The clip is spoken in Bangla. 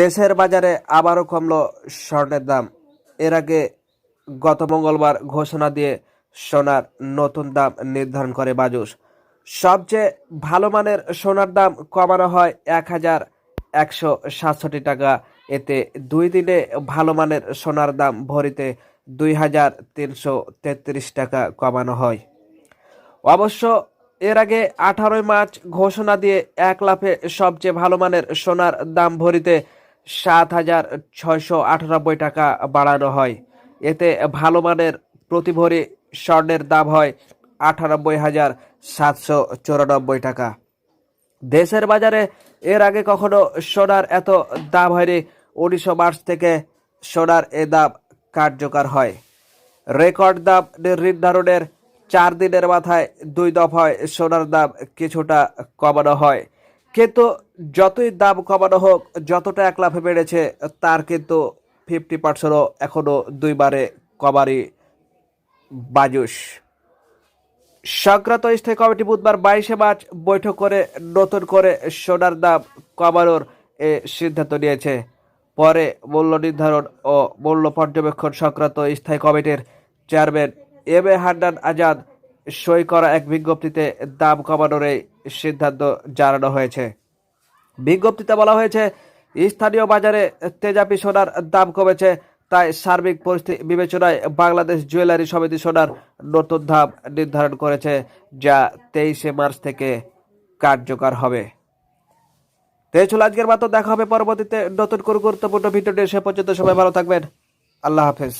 দেশের বাজারে আবারও কমল স্বর্ণের দাম। এর আগে গত মঙ্গলবার ঘোষণা দিয়ে সোনার নতুন দাম নির্ধারণ করে বাজুস। সবচেয়ে ভালো মানের সোনার দাম কমানো হয় এক হাজার একশো সাতষট্টি টাকা। এতে দুই দিনে ভালো মানের সোনার দাম ভরিতে দুই হাজার তিনশো তেত্রিশ টাকা কমানো হয়। অবশ্য এর আগে আঠারোই মার্চ ঘোষণা দিয়ে এক লাফে সবচেয়ে ভালো মানের সোনার দাম ভরিতে সাত হাজার ছয়শো আটানব্বই টাকা বাড়ানো হয়। এতে ভালো মানের প্রতি ভরি স্বর্ণের দাম হয় আটানব্বই হাজার সাতশো চুরানব্বই টাকা। দেশের বাজারে এর আগে কখনো সোনার এত দাম হয়নি। উনিশশো মার্চ থেকে সোনার এ দাম কার্যকর হয়। রেকর্ড দাম নির্ধারণের চার দিনের মাথায় দুই দফায় সোনার দাম কিছুটা কমানো হয়। কিন্তু যতই দাম কমানো হোক, যতটা এক লাফে বেড়েছে, তার কিন্তু ফিফটি পার্সেন্টও এখনও দুইবারে কমারই বাজুস সংক্রান্ত স্থায়ী কমিটি বুধবার বাইশে মার্চ বৈঠক করে নতুন করে সোনার দাম কমানোর এ সিদ্ধান্ত নিয়েছে। পরে মূল্য নির্ধারণ ও মূল্য পর্যবেক্ষণ সংক্রান্ত স্থায়ী কমিটির chairman M A Hannan Azad সই করা এক বিজ্ঞপ্তিতে দাম কমানোর এই সিদ্ধান্ত জানানো হয়েছে। বিজ্ঞপ্তিতে বলা হয়েছে, স্থানীয় বাজারে তেজাপি সোনার দাম কমেছে, তাই সার্বিক পরিস্থিতি বিবেচনায় বাংলাদেশ জুয়েলারি সমিতি সোনার নতুন দাম নির্ধারণ করেছে, যা তেইশে মার্চ থেকে কার্যকর হবে। তো আজকের মতো দেখা হবে পরবর্তীতে নতুন কোনো গুরুত্বপূর্ণ নিয়ে, সে পর্যন্ত সবাই ভালো থাকবেন। আল্লাহ হাফেজ।